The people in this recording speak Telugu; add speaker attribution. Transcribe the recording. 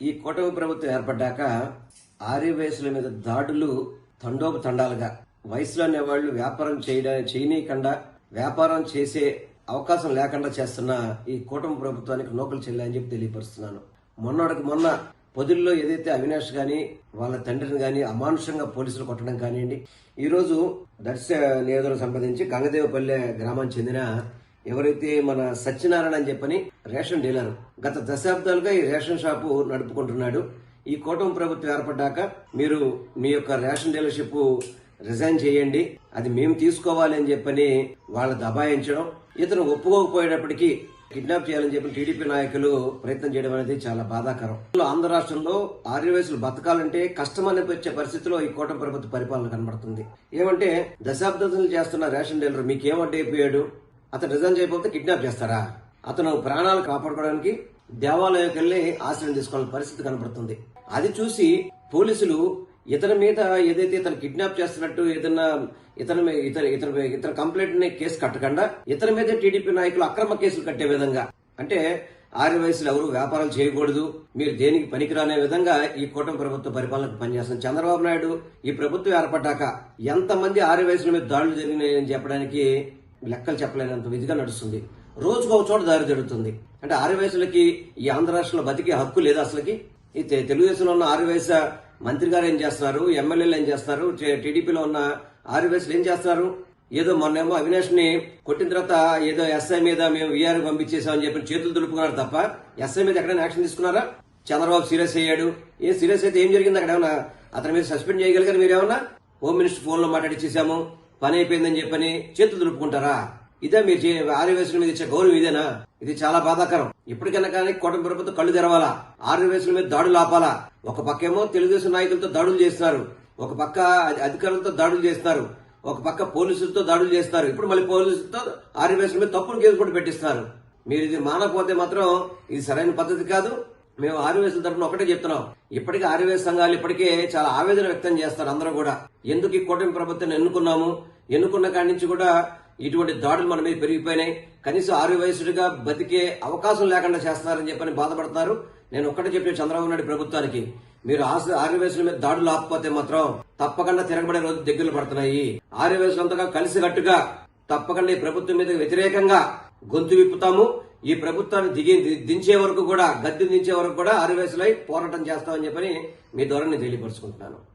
Speaker 1: ఈ కూటమి ప్రభుత్వం ఏర్పడ్డాక ఆర్యవయసుల మీద దాడులు తండోపు తండాలుగా వయసులో వాళ్ళు వ్యాపారం చేయడం చేయనీయకుండా వ్యాపారం చేసే అవకాశం లేకుండా చేస్తున్న ఈ కూటమి ప్రభుత్వానికి నోకలు చెల్లాయని చెప్పి తెలియపరుస్తున్నాను. మొన్నటికి మొన్న పొదుల్లో ఏదైతే అవినాష్ గాని వాళ్ళ తండ్రిని గాని అమానుషంగా పోలీసులు కొట్టడం కానివ్వండి. ఈరోజు దర్శ నియోజకవర్గం సంబంధించి గంగదేవపల్లె గ్రామానికి చెందిన ఎవరైతే మన సత్యనారాయణ అని చెప్పని రేషన్ డీలర్ గత దశాబ్దాలుగా ఈ రేషన్ షాపు నడుపుకుంటున్నాడు. ఈ కూటమి ప్రభుత్వం ఏర్పడ్డాక మీరు మీ యొక్క రేషన్ డీలర్షిప్ రిజైన్ చేయండి. అది మేము తీసుకోవాలి అని చెప్పని వాళ్ళ దబాయించడం ఇతను ఒప్పుకోకపోయేటప్పటికీ కిడ్నాప్ చేయాలని చెప్పి టీడీపీ నాయకులు ప్రయత్నం చేయడం అనేది చాలా బాధాకరం. ఆంధ్ర రాష్ట్రంలో ఆర్యవయసులు బతకాలంటే కష్టం అనిపించే పరిస్థితిలో ఈ కూటమి ప్రభుత్వ పరిపాలన కనబడుతుంది. ఏమంటే దశాబ్దాలు చేస్తున్న రేషన్ డీలర్ మీకేమంటైపోయాడు అతను రిజైన్ చేయకపోతే కిడ్నాప్ చేస్తారా? అతను ప్రాణాలు కాపాడుకోవడానికి దేవాలయంకి వెళ్ళి ఆశ్రయం తీసుకోవాలని పరిస్థితి కనబడుతుంది అది చూసి పోలీసులు ఇతని మీద ఏదైతే ఇతను కిడ్నాప్ చేస్తున్నట్టు ఏదన్నా ఇతని మీ- ఇతర ఇతర ఇతర కంప్లైంట్ని కేసు కట్టకుండా ఇతని మీద టీడీపీ నాయకులు అక్రమ కేసులు కట్టే విధంగా. అంటే ఆరు వయసులో ఎవరు వ్యాపారాలు చేయకూడదు మీరు దేనికి పనికిరానే విధంగా ఈ కూటమి ప్రభుత్వ పరిపాలనకు పనిచేస్తున్న చంద్రబాబు నాయుడు ఈ ప్రభుత్వం ఏర్పడ్డాక ఎంతమంది ఆరు వయసుల మీద దాడులు జరిగినాయని చెప్పడానికి లెక్కలు చెప్పలేనంత విధిగా నడుస్తుంది. రోజుకు ఒక చోట దారి జరుగుతుంది అంటే ఆరవయసులకి ఈ ఆంధ్ర రాష్ట్రంలో బతికే హక్కు లేదు అసలుకి? ఈ తెలుగుదేశంలో ఉన్న ఆరు మంత్రి గారు ఏం చేస్తున్నారు? ఎమ్మెల్యేలు ఏం చేస్తున్నారు? టీడీపీలో ఉన్న ఆరు ఏం చేస్తున్నారు? ఏదో మొన్నేమో అవినాష్ని కొట్టిన తర్వాత ఏదో ఎస్ఐ మీద మేము వీఆర్ పంపించేసామని చెప్పి చేతులు దులుపుకున్నారు తప్ప ఎస్ఐ మీద ఎక్కడైనా యాక్షన్ తీసుకున్నారా? చంద్రబాబు సీరియస్ అయ్యాడు. ఏ సీరియస్ అయితే ఏం జరిగింది? అక్కడ ఏమన్నా అతని మీద సస్పెండ్ చేయగలిగారు మీరేమన్నా? హోమ్ మినిస్టర్ ఫోన్లో మాట్లాడిచ్చేసాము పని అయిపోయిందని చెప్పని చేతులు దులుపుకుంటారా? ఇదే మీరు చే- మీద ఇచ్చే గౌరవం ఇదేనా? ఇది చాలా బాధాకరం. ఇప్పటికైనా కానీ కూటమి ప్రభుత్వం కళ్ళు తెరవాలా? ఆర్యవేసుల మీద దాడులు ఆపాలా? ఒక పక్కేమో తెలుగుదేశం నాయకులతో దాడులు చేస్తున్నారు ఒక పక్క అధికారులతో దాడులు చేస్తున్నారు ఒక పక్క పోలీసులతో దాడులు చేస్తారు. ఇప్పుడు మళ్ళీ పోలీసులతో ఆర్యవేసుల మీద తప్పుడు కేసు కూడా పెట్టిస్తున్నారు మీరు ఇది మానకపోతే మాత్రం ఇది సరైన పద్ధతి కాదు. మేము ఆర్యవేసుల తరఫున ఒకటే చెప్తున్నాం. ఇప్పటికీ ఆర్యవేశ సంఘాలు ఇప్పటికే చాలా ఆవేదన వ్యక్తం చేస్తారు అందరూ కూడా. ఎందుకు ఈ కూటమి ప్రభుత్వం ఎన్నుకున్నాము? ఎన్నుకున్న కాడి నుంచి కూడా ఇటువంటి దాడులు మన మీద పెరిగిపోయినాయి. కనీసం ఆరు వయసుడిగా బతికే అవకాశం లేకుండా చేస్తున్నారని చెప్పని బాధపడుతున్నారు. నేను ఒక్కటే చెప్పిన చంద్రబాబు నాయుడు ప్రభుత్వానికి. మీరు ఆశ ఆరు వయసుల మీద దాడులు ఆపకపోతే మాత్రం తప్పకుండా తిరగబడే రోజు దగ్గరలు పడుతున్నాయి. ఆరు వయసులంతగా కలిసికట్టుగా తప్పకుండా ఈ ప్రభుత్వం మీద వ్యతిరేకంగా గొంతు విప్పుతాము. ఈ ప్రభుత్వాన్ని దిగి దించే వరకు కూడా గద్దె దించే వరకు కూడా ఆరు పోరాటం చేస్తామని చెప్పని మీ ద్వారా నేను తెలియపరుచుకుంటున్నాను.